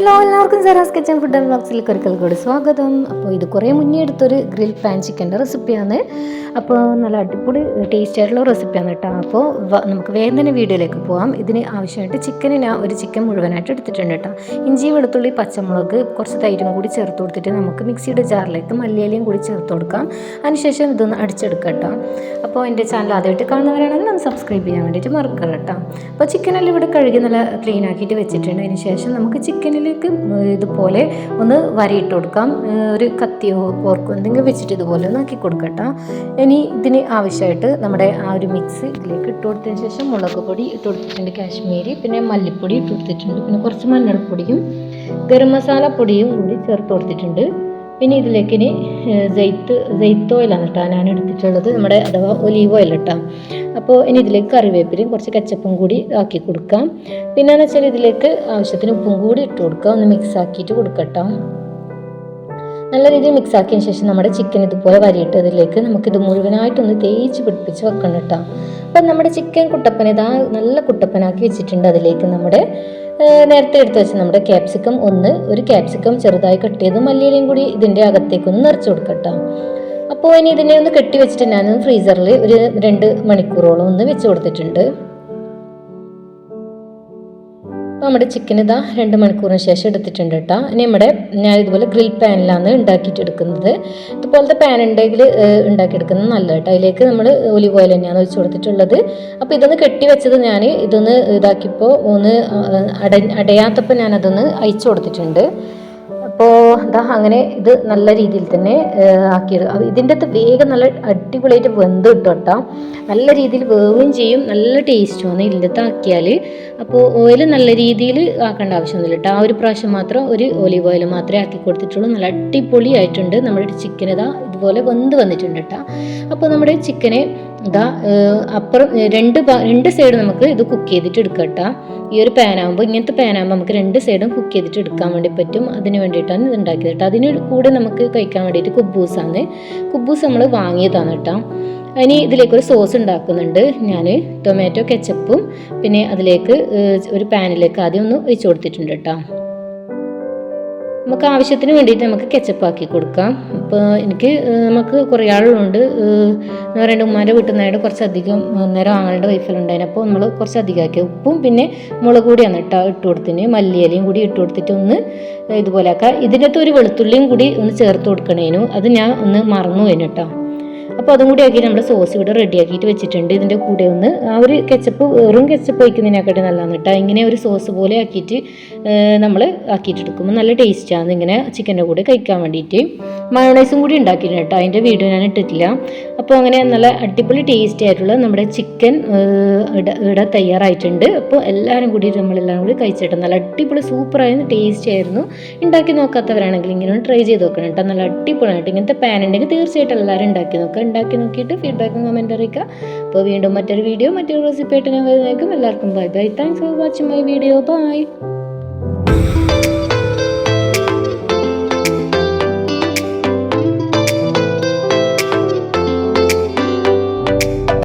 Hello എല്ലാവർക്കും സെറാസ് kitchen food and ബ്ലോഗ്സിലേക്ക് ഒരിക്കൽ കൂടി സ്വാഗതം. അപ്പോൾ ഇത് കുറേ മുന്നേ എടുത്തൊരു ഗ്രിൽ പാൻ ചിക്കന്റെ റെസിപ്പിയാണ് അപ്പോൾ നല്ല അടിപൊളി ടേസ്റ്റ് ആയിട്ടുള്ള റെസിപ്പിയാണ് കേട്ടോ. അപ്പോൾ നമുക്ക് വേഗം തന്നെ വീഡിയോയിലേക്ക് പോകാം ഇതിന് ആവശ്യമായിട്ട് ചിക്കന് ഞാൻ ഒരു ചിക്കൻ മുഴുവനായിട്ട് എടുത്തിട്ടുണ്ട് കേട്ടോ. ഇഞ്ചി വെളുത്തുള്ളി പച്ചമുളക് കുറച്ച് തൈരും കൂടി ചേർത്ത് കൊടുത്തിട്ട് നമുക്ക് മിക്സിയുടെ ജാറിലേക്ക് മല്ലിയിലയും കൂടി ചേർത്ത് കൊടുക്കാം. അതിനുശേഷം ഇതൊന്ന് അടിച്ചെടുക്കാം കേട്ടോ. അപ്പോൾ എന്റെ ചാനൽ ആദ്യമായിട്ട് കാണുന്നവരാണെങ്കിൽ ഒന്ന് സബ്സ്ക്രൈബ് ചെയ്യാൻ വേണ്ടിയിട്ട് മറക്കുക കേട്ടോ. അപ്പോൾ ചിക്കനെല്ലാം ഇവിടെ കഴുകി നല്ല ക്ലീൻ ആക്കിയിട്ട് വെച്ചിട്ടുണ്ട്. അതിനുശേഷം നമുക്ക് നമുക്ക് ചിക്കനിലേക്ക് ഇതുപോലെ ഒന്ന് വരയിട്ട് കൊടുക്കാം. ഒരു കത്തിയോ പോർക്കോ എന്തെങ്കിലും വെച്ചിട്ട് ഇതുപോലെ ഒന്ന് ആക്കി കൊടുക്കട്ടോ. ഇനി ഇതിന് ആവശ്യമായിട്ട് നമ്മുടെ ആ ഒരു മിക്സ് ഇതിലേക്ക് ഇട്ട് കൊടുത്തതിന് ശേഷം മുളക് പൊടി ഇട്ട് കൊടുത്തിട്ടുണ്ട് കാശ്മീരി പിന്നെ മല്ലിപ്പൊടി ഇട്ട് കൊടുത്തിട്ടുണ്ട്. പിന്നെ കുറച്ച് മഞ്ഞൾപ്പൊടിയും ഗരം മസാല പൊടിയും കൂടി ചേർത്ത് കൊടുത്തിട്ടുണ്ട്. പിന്നെ ഇതിലേക്ക് ഇനി ജെയ്ത്ത് ജെയ്ത്ത് ഓയിലാണ് കേട്ടോ ഞാൻ എടുത്തിട്ടുള്ളത്. നമ്മുടെ അഥവാ ഒലീവ് ഓയിൽ കേട്ടോ അപ്പോൾ ഇനി ഇതിലേക്ക് കറിവേപ്പിലയും കുറച്ച് കച്ചപ്പും കൂടി ആക്കി കൊടുക്കാം. പിന്നെ എന്ന് വെച്ചാൽ ഇതിലേക്ക് ആവശ്യത്തിന് ഉപ്പും കൂടി ഇട്ട് കൊടുക്കാം ഒന്ന് മിക്സ് ആക്കിയിട്ട് കൊടുക്കട്ടോ നല്ല രീതിയിൽ മിക്സ് ആക്കിയതിന് ശേഷം നമ്മുടെ ചിക്കൻ ഇതുപോലെ വരിയിട്ട് ഇതിലേക്ക് നമുക്കിത് മുഴുവനായിട്ടൊന്ന് തേച്ച് പിടിപ്പിച്ച് വെക്കണം കേട്ടോ അപ്പം നമ്മുടെ ചിക്കൻ കുട്ടപ്പന ഇതാ നല്ല കുട്ടപ്പനാക്കി വെച്ചിട്ടുണ്ട് അതിലേക്ക് നമ്മുടെ നേരത്തെ എടുത്ത് വെച്ച നമ്മുടെ ക്യാപ്സിക്കം ഒന്ന് ഒരു ക്യാപ്സിക്കം ചെറുതായി കട്ട് ചെയ്ത് മല്ലിയിലയും കൂടി ഇതിന്റെ അകത്തേക്ക് ഒന്ന് നിറച്ച് കൊടുക്കട്ടോ. അപ്പോൾ ഇനി ഇതിനെ ഒന്ന് കെട്ടി വെച്ചിട്ട് ഞാൻ ഫ്രീസറിൽ ഒരു രണ്ട് മണിക്കൂറോളം ഒന്ന് വെച്ച് കൊടുത്തിട്ടുണ്ട്. അപ്പോൾ നമ്മുടെ ചിക്കൻ ഇതാ രണ്ട് മണിക്കൂറിന് ശേഷം എടുത്തിട്ടുണ്ട് കേട്ടോ ഇനി നമ്മുടെ ഞാൻ ഇതുപോലെ ഗ്രിൽ പാനിലാണ് ഉണ്ടാക്കിയിട്ട് എടുക്കുന്നത്. ഇതുപോലത്തെ പാൻ ഉണ്ടെങ്കിൽ ഉണ്ടാക്കിയെടുക്കുന്നത് നല്ലത് കേട്ടോ അതിലേക്ക് നമ്മൾ ഒലിവ് ഓയിൽ തന്നെയാണ് ഒഴിച്ചു കൊടുത്തിട്ടുള്ളത്. അപ്പോൾ ഇതൊന്ന് കെട്ടി വെച്ചത് ഞാൻ ഇതൊന്ന് ഇതാക്കിയപ്പോൾ ഒന്ന് അട അടയാത്തപ്പോൾ ഞാനതൊന്ന് അയച്ചു കൊടുത്തിട്ടുണ്ട്. അപ്പോൾ എന്താ അങ്ങനെ ഇത് നല്ല രീതിയിൽ തന്നെ ആക്കിയത്. ഇതിന്റെ അകത്ത് വേഗം നല്ല അടിപൊളിയായിട്ട് വെന്ത് കിട്ടും നല്ല രീതിയിൽ വേവും ചെയ്യും നല്ല ടേസ്റ്റുമാണ് അകത്ത് ആക്കിയാൽ അപ്പോൾ ഓയിൽ നല്ല രീതിയിൽ ആക്കേണ്ട ആവശ്യമൊന്നുമില്ല കേട്ടോ. ആ ഒരു പ്രാവശ്യം മാത്രം ഒരു ഒലിവ് ഓയിൽ മാത്രമേ ആക്കി കൊടുത്തിട്ടുള്ളൂ. നല്ല അടിപൊളിയായിട്ടുണ്ട്. നമ്മുടെ ചിക്കൻ ഇതാ ഇതുപോലെ വെന്ത് വന്നിട്ടുണ്ട് കേട്ടോ. അപ്പോൾ നമ്മുടെ ചിക്കനെ ഇതാ അപ്പുറം രണ്ട് രണ്ട് സൈഡ് നമുക്ക് ഇത് കുക്ക് ചെയ്തിട്ട് എടുക്കാം കേട്ടോ. ഈ ഒരു പാനാകുമ്പോൾ ഇങ്ങനത്തെ പാനാകുമ്പോൾ നമുക്ക് രണ്ട് സൈഡും കുക്ക് ചെയ്തിട്ട് എടുക്കാൻ വേണ്ടി പറ്റും. അതിന് വേണ്ടിയിട്ടാണ് ഇത് ഉണ്ടാക്കിയത് കേട്ടോ. അതിന് കൂടെ നമുക്ക് കഴിക്കാൻ വേണ്ടിയിട്ട് കുബൂസാണ് കുബൂസ് നമ്മൾ വാങ്ങിയതാണ് കേട്ടോ. ഇനി ഇതിലേക്കൊരു സോസ് ഉണ്ടാക്കുന്നുണ്ട് ഞാൻ ടൊമാറ്റോ കെച്ചപ്പും പിന്നെ അതിലേക്ക് ഒരു പാനിലേക്ക് ആദ്യം ഒന്ന് ഒഴിച്ചു കൊടുത്തിട്ടുണ്ട് കേട്ടോ. നമുക്ക് ആവശ്യത്തിന് വേണ്ടിയിട്ട് നമുക്ക് കെച്ചപ്പ് ആക്കി കൊടുക്കാം. അപ്പോൾ എനിക്ക് നമുക്ക് കുറേ ആളുകളുണ്ട്. എന്ന് പറയുന്നത് ഉമ്മാന്റെ വീട്ടിൽ നിന്നായിട്ട് കുറച്ചധികം നേരം ആങ്ങളുടെ വൈഫിലുണ്ടായിരുന്നു അപ്പോൾ നമ്മൾ കുറച്ചധികം ആക്കി ഉപ്പും പിന്നെ മുളക് കൂടിയാണ് ഇട്ട ഇട്ട് കൊടുത്തിന്. മല്ലിയിലയും കൂടി ഇട്ട് കൊടുത്തിട്ട് ഒന്ന് ഇതുപോലെ ആക്കാം. ഇതിന്റെ അകത്ത് ഒരു വെളുത്തുള്ളിയും കൂടി ഒന്ന് ചേർത്ത് കൊടുക്കണേനു. അത് ഞാൻ ഒന്ന് മറന്നു പോയിന് കേട്ടോ. അപ്പോൾ അതും കൂടി ആക്കി നമ്മുടെ സോസ് ഇവിടെ റെഡി ആക്കിയിട്ട് വെച്ചിട്ടുണ്ട്. ഇതിന്റെ കൂടെ ഒന്ന് ആ ഒരു കെച്ചപ്പ് വെറും കെച്ചപ്പ് വയ്ക്കുന്നതിനെക്കാട്ടി നല്ലതാണ് കേട്ടോ. ഇങ്ങനെ ഒരു സോസ് പോലെ ആക്കിയിട്ട് നമ്മൾ ആക്കിയിട്ട് എടുക്കുമ്പോൾ നല്ല ടേസ്റ്റാണ് ഇങ്ങനെ ചിക്കന്റെ കൂടെ കഴിക്കാൻ വേണ്ടിയിട്ട്. മയോണൈസും കൂടി ഉണ്ടാക്കിയിട്ടുണ്ട് കേട്ടോ. അതിന്റെ വീഡിയോ ഞാൻ ഇട്ടിട്ടില്ല. അപ്പോൾ അങ്ങനെ നല്ല അടിപൊളി ടേസ്റ്റി ആയിട്ടുള്ള നമ്മുടെ ചിക്കൻ ഇവിടെ തയ്യാറായിട്ടുണ്ട്. അപ്പോൾ എല്ലാവരും കൂടി നമ്മളെല്ലാം കൂടി കഴിച്ചിട്ട്. നല്ല അടിപൊളി സൂപ്പറായിരുന്നു ടേസ്റ്റി ആയിരുന്നു. ഉണ്ടാക്കി നോക്കാത്തവരാണെങ്കിൽ ഇങ്ങനെ ഒന്ന് ട്രൈ ചെയ്ത് നോക്കണം കേട്ടോ. നല്ല അടിപൊളിയായിട്ട് ഇങ്ങനത്തെ പാൻ ഉണ്ടെങ്കിൽ തീർച്ചയായിട്ടും എല്ലാവരും ഉണ്ടാക്കി നോക്കുക ഉണ്ടാക്കി നോക്കിയിട്ട് ഫീഡ്ബാക്കും കമന്റ് അറിയിക്കുക. അപ്പോൾ വീണ്ടും മറ്റൊരു വീഡിയോ മറ്റൊരു റെസിപ്പി ആയിട്ട് ഞാൻ വരുന്നേക്കും എല്ലാവർക്കും bye bye thanks for watching my video bye